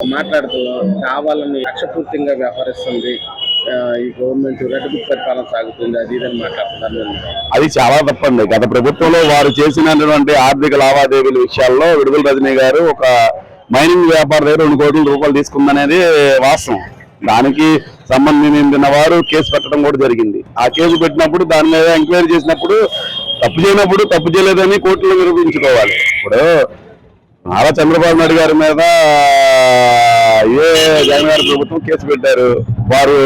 మాట్లాడుతూ కావాలని లక్ష్యపూర్తిగా వ్యవహరిస్తుంది ఈ గవర్నమెంట్ రెడ్డి పరిపాలన సాగుతుంది అది ఇదని మాట్లాడుతున్నారు. అది చాలా తప్పండి. గత ప్రభుత్వంలో వారు చేసినటువంటి ఆర్థిక లావాదేవీల విషయాల్లో విడుదల రజనీ గారు ఒక మైనింగ్ వ్యాపార దగ్గర రెండు కోట్ల రూపాయలు తీసుకుందనేది వాస్తవం. దానికి సంబంధించిన వారు కేసు పెట్టడం కూడా జరిగింది. ఆ కేసు పెట్టినప్పుడు దాని మీద ఎంక్వైరీ చేసినప్పుడు తప్పు చేయనప్పుడు తప్పు చేయలేదని కోర్టులో నిరూపించుకోవాలి. ఇప్పుడు నారా చంద్రబాబు నాయుడు గారి మీద ఏ జగన్ గారి ప్రభుత్వం కేసు పెట్టారు? వారు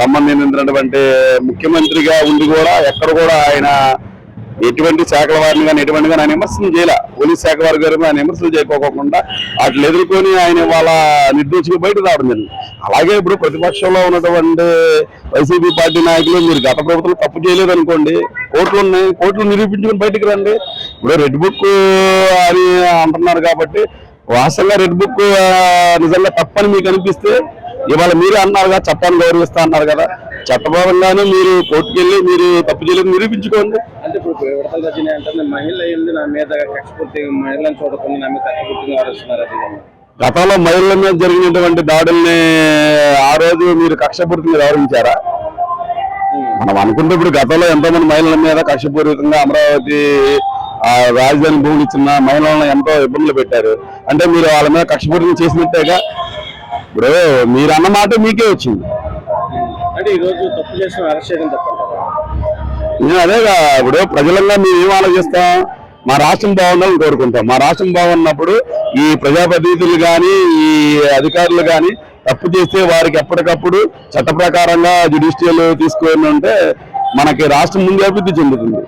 సంబంధించినటువంటి ముఖ్యమంత్రిగా ఉండి కూడా ఎక్కడ కూడా ఆయన ఎటువంటి శాఖల వారిని కానీ ఎటువంటి కానీ ఆయన విమర్శలు చేయాల. పోలీస్ శాఖ వారి గారు ఆయన విమర్శలు చేయకోకుండా వాటిని ఎదుర్కొని ఆయన వాళ్ళ నిర్దోషిగా బయట రావడం జరిగింది. అలాగే ఇప్పుడు ప్రతిపక్షంలో ఉన్నటువంటి వైసీపీ పార్టీ నాయకులు మీరు గత ప్రభుత్వం తప్పు చేయలేదు అనుకోండి కోర్టులు ఉన్నాయి కోర్టులు నిరూపించుకొని బయటకు రండి. ఇప్పుడు రెడ్ బుక్ అని అంటున్నారు కాబట్టి వాస్తవంగా రెడ్ బుక్ నిజంగా తప్పని మీకు అనిపిస్తే ఇవాళ మీరే అన్నారుగా చట్టాన్ని గౌరవిస్తా అన్నారు కదా. చట్టపరంగానే మీరు కోర్టుకు వెళ్ళి మీరు తప్పు చేయలేదు నిరూపించుకోండి. అంటే ఇప్పుడు విడతల రజనీ అంటే మహిళ అయింది నా మీద మహిళలను చూడకుండా నా మీద కక్షపూర్తిగా అది. గతంలో మహిళల మీద జరిగినటువంటి దాడుల్ని ఆ రోజు మీరు కక్షపూరితంగా వ్యవహరించారా మనం అనుకుంటే ఇప్పుడు గతంలో ఎంతో మంది మహిళల మీద కక్షపూరితంగా అమరావతి రాజధాని భూములు ఇచ్చిన మహిళలను ఎంతో ఇబ్బందులు పెట్టారు. అంటే మీరు వాళ్ళ మీద కక్షపూరితం చేసినట్టేగా? ఇప్పుడు మీరు అన్న మాట మీకే వచ్చింది. అంటే ఈ రోజు తప్పు చేసిన అరెస్ట్ చేయడం తప్పంటారా? నేను అదేగా ఇప్పుడు ప్రజలంగా మేము ఏం ఆలోచిస్తాం? మా రాష్ట్రం బాగుండాలని కోరుకుంటాం. మా రాష్ట్రం బాగున్నప్పుడు ఈ ప్రజాప్రతినిధులు కానీ ఈ అధికారులు కానీ తప్పు చేస్తే వారికి ఎప్పటికప్పుడు చట్ట ప్రకారంగా జ్యుడిషియల్ తీసుకొని ఉంటే మనకి రాష్ట్రం ముందు అభివృద్ధి చెందుతుంది.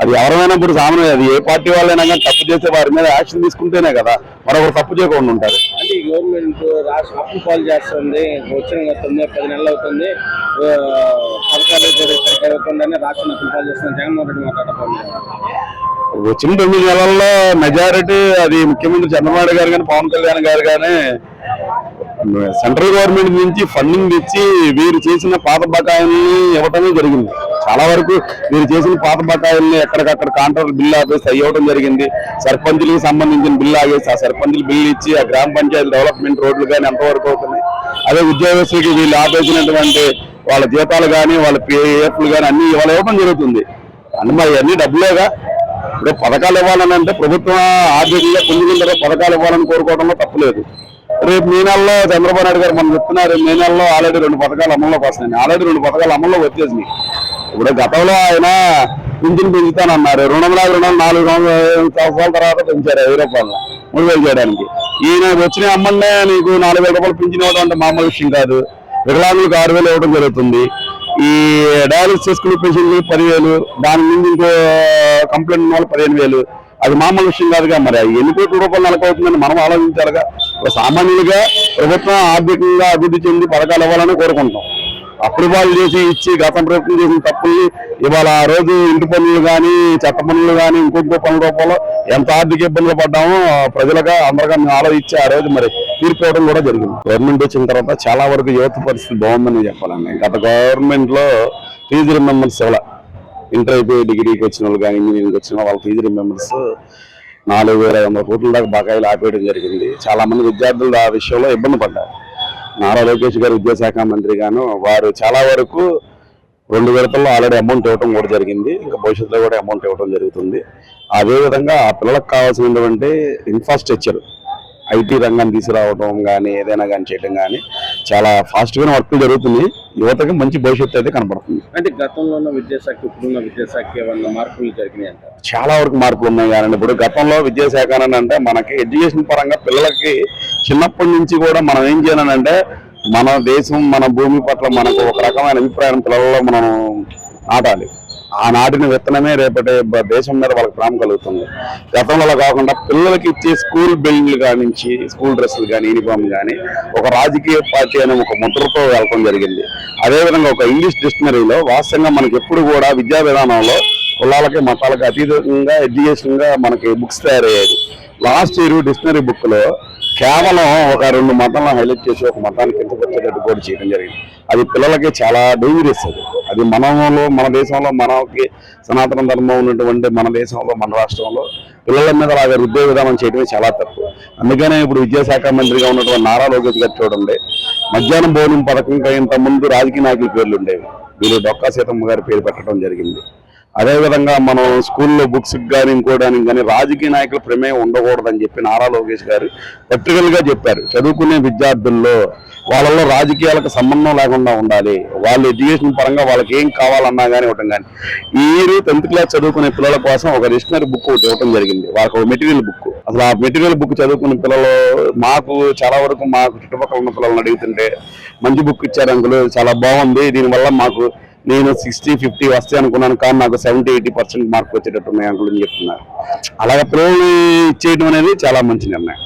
అది ఎవరైనా ఇప్పుడు సామాన్య అది ఏ పార్టీ వాళ్ళైనా కానీ తప్పు చేస్తే వారి మీద యాక్షన్ తీసుకుంటేనే కదా మరొకరు తప్పు చేయకుండా ఉంటారు. అంటే ఈ గవర్నమెంట్ రాష్ట్ర అప్పులు పాలు చేస్తుంది వచ్చిన తొమ్మిది పది నెలలు అవుతుంది. పథకాలు ఇవ్వకుండానే రాష్ట్రం అప్పులు పాలు చేస్తుంది. జగన్మోహన్ రెడ్డి మాట్లాడతాం వచ్చిన తొమ్మిది నెలల్లో మెజారిటీ అది ముఖ్యమంత్రి చంద్రబాబు గారు కానీ పవన్ కళ్యాణ్ గారు కానీ సెంట్రల్ గవర్నమెంట్ నుంచి ఫండింగ్ ఇచ్చి వీరు చేసిన పాత బకాయిల్ని ఇవ్వటమే జరిగింది. చాలా వరకు మీరు చేసిన పాత బకాయిల్ని ఎక్కడికక్కడ కాంట్రాక్ట్ బిల్లు ఆపేసి అవి ఇవ్వడం జరిగింది. సర్పంచులకు సంబంధించిన బిల్లు ఆగేసి ఆ సర్పంచులు బిల్లు ఇచ్చి ఆ గ్రామ పంచాయతీ డెవలప్మెంట్ రోడ్లు కానీ ఎంతవరకు అవుతున్నాయి? అదే ఉద్యోగస్తులకి వీళ్ళు ఆపేసినటువంటి వాళ్ళ జీతాలు కానీ వాళ్ళ పిఎఫ్లు కానీ అన్ని ఇవాళ ఇవ్వడం జరుగుతుంది. అంటే మరి అన్ని డబ్బులేగా? ఇప్పుడు పథకాలు ఇవ్వాలని అంటే ప్రభుత్వం ఆర్థికంగా పుంజుకున్న పథకాలు ఇవ్వాలని కోరుకోవడంలో తప్పులేదు రేపు మే నెలలో చంద్రబాబు నాయుడు గారు మనం చెప్తున్నారు మే నెలలో ఆల్రెడీ రెండు పథకాలు అమల్లోకి వస్తున్నాయి. ఆల్రెడీ రెండు పథకాలు అమల్లో వచ్చేసినాయి. ఇప్పుడు గతంలో ఆయన పింఛన్ పెంచుతానన్నారు. రుణం లాగా రుణం నాలుగు సంవత్సరాల తర్వాత పెంచారు వెయ్యి రూపాయలు మూడు వేలు చేయడానికి. ఈయన వచ్చిన అమ్మనే నీకు నాలుగు వేల రూపాయలు పింఛన్ ఇవ్వడం అంటే మామూలు విషయం కాదు. వికలాంగులకు ఆరు వేలు ఇవ్వడం జరుగుతుంది. ఈ డయాలిసిస్ చేసుకునే పేషెంట్లు పదివేలు దాని నుంచి ఇంకో కంప్లైంట్ ఉన్న వాళ్ళు పదిహేను వేలు. అది మామూలు విషయం కాదుగా మరి. ఎన్ని కోట్ల రూపాయలు నెలకొస్తుందని మనం ఆలోచించాలిగా. సామాన్యులుగా ప్రభుత్వం ఆర్థికంగా అభివృద్ధి చెంది పథకాలు ఇవ్వాలని కోరుకుంటాం అప్పుడు వాళ్ళు చేసి ఇచ్చి గతం ప్రభుత్వం చేసిన తప్పుల్ని ఇవాళ ఆ రోజు ఇంటి పనులు కానీ చెత్త పనులు కానీ ఇంకొక పనుల రూపంలో ఎంత ఆర్థిక ఇబ్బందులు పడ్డామో ప్రజలుగా అందరిగా మేము ఆలోచించి ఆ రోజు మరి తీర్పోవడం కూడా జరిగింది. గవర్నమెంట్ వచ్చిన తర్వాత చాలా వరకు యువత పరిస్థితి బాగుందని చెప్పాలండి గత గవర్నమెంట్లో ఫీజు రిమెంబర్స్ ఇవ్వాల ఇంటర్ అయిపోయి డిగ్రీకి వచ్చిన వాళ్ళు కానీ ఇంజనీరింగ్కి వచ్చిన వాళ్ళ ఫీజు రిమెంబర్స్ నాలుగు వేల ఐదు వందల కోట్ల దాకా బకాయిలు ఆపేయడం జరిగింది. చాలా మంది విద్యార్థులు ఆ విషయంలో ఇబ్బంది పడ్డారు. నారా లోకేష్ గారు విద్యాశాఖ మంత్రి గాను వారు చాలా వరకు రెండు విడతల్లో ఆల్రెడీ అమౌంట్ ఇవ్వడం కూడా జరిగింది. ఇంకా భవిష్యత్తులో కూడా అమౌంట్ ఇవ్వడం జరుగుతుంది. అదేవిధంగా ఆ పిల్లలకు కావాల్సినటువంటి ఇన్ఫ్రాస్ట్రక్చర్ ఐటీ రంగాన్ని తీసుకురావడం కానీ ఏదైనా కానీ చేయడం కానీ చాలా ఫాస్ట్గానే వర్క్లు జరుగుతున్నాయి యువతకి మంచి భవిష్యత్తు అయితే కనపడుతుంది. అంటే గతంలో ఉన్న విద్యాశాఖ ఇప్పుడున్న విద్యాశాఖ ఏమన్నా మార్పులు జరిగినాయి చాలా వరకు మార్పులు ఉన్నాయి కానీ ఇప్పుడు గతంలో విద్యాశాఖ అని అంటే మనకి ఎడ్యుకేషన్ పరంగా పిల్లలకి చిన్నప్పటి నుంచి కూడా మనం ఏం చేయాలంటే మన దేశం మన భూమి పట్ల మనకు ఒక రకమైన అభిప్రాయం పిల్లలలో మనం నాటాలి. ఆ నాటిన విత్తనమే రేపటి దేశం మీద వాళ్ళకి ప్రేమ కలుగుతుంది. గతంలో కాకుండా పిల్లలకి ఇచ్చే స్కూల్ బిల్డింగ్లు కానించి స్కూల్ డ్రెస్సులు కానీ యూనిఫామ్ కానీ ఒక రాజకీయ పార్టీ అనే ఒక ముద్రతో వెళ్ళడం జరిగింది. అదేవిధంగా ఒక ఇంగ్లీష్ డిక్షనరీలో వాస్తవంగా మనకి ఎప్పుడు కూడా విద్యా విధానంలో కులాలకి మతాలకి అతీతంగా ఎడ్యుకేషన్గా మనకి బుక్స్ తయారయ్యాయి. లాస్ట్ ఇయర్ డిక్షనరీ బుక్లో కేవలం ఒక రెండు మతాలను హైలైట్ చేసి ఒక మతానికి కించపరిచేటట్టు కూడా చేయడం జరిగింది. అది పిల్లలకి చాలా డేంజరస్ అది. అది మనలో మన దేశంలో మనకి సనాతన ధర్మం ఉన్నటువంటి మన దేశంలో మన రాష్ట్రంలో పిల్లల మీద అలాగే రుద్దే విధానం చేయడమే చాలా తప్పు. అందుకనే ఇప్పుడు విద్యాశాఖ మంత్రిగా ఉన్నటువంటి నారా లోకేష్ గారు చూడండి మధ్యాహ్నం భోజనం పథకం ఇంత ముందు రాజకీయ నాయకుల పేర్లు ఉండేవి. వీళ్ళు డొక్కా సీతమ్మ గారి పేరు పెట్టడం జరిగింది. అదేవిధంగా మనం స్కూల్లో బుక్స్ కానీ ఇంకోడానికి కానీ రాజకీయ నాయకుల ప్రమేయం ఉండకూడదని చెప్పి నారా లోకేష్ గారు పర్టికులర్ చెప్పారు. చదువుకునే విద్యార్థుల్లో వాళ్ళలో రాజకీయాలకు సంబంధం లేకుండా ఉండాలి. వాళ్ళ ఎడ్యుకేషన్ పరంగా వాళ్ళకి ఏం కావాలన్నా కానీ ఇవ్వటం కానీ ఈరు టెన్త్ క్లాస్ చదువుకునే పిల్లల కోసం ఒక డిక్షనరీ బుక్ ఒకటి ఇవ్వటం జరిగింది. వాళ్ళకి ఒక మెటీరియల్ బుక్ అసలు ఆ మెటీరియల్ బుక్ చదువుకునే పిల్లలు మాకు చాలా వరకు మాకు చుట్టుపక్కల ఉన్న పిల్లల్ని అడుగుతుంటే మంచి బుక్ ఇచ్చారు అంకులు. చాలా బాగుంది. దీనివల్ల మాకు నేను సిక్స్టీ ఫిఫ్టీ వస్తే అనుకున్నాను కానీ నాకు సెవెంటీ ఎయిటీ పర్సెంట్ మార్క్ వచ్చేటట్టు ఉన్నాయి అంకులు అని చెప్తున్నారు. అలాగే పిల్లల్ని ఇచ్చేయడం అనేది చాలా మంచి నిర్ణయం.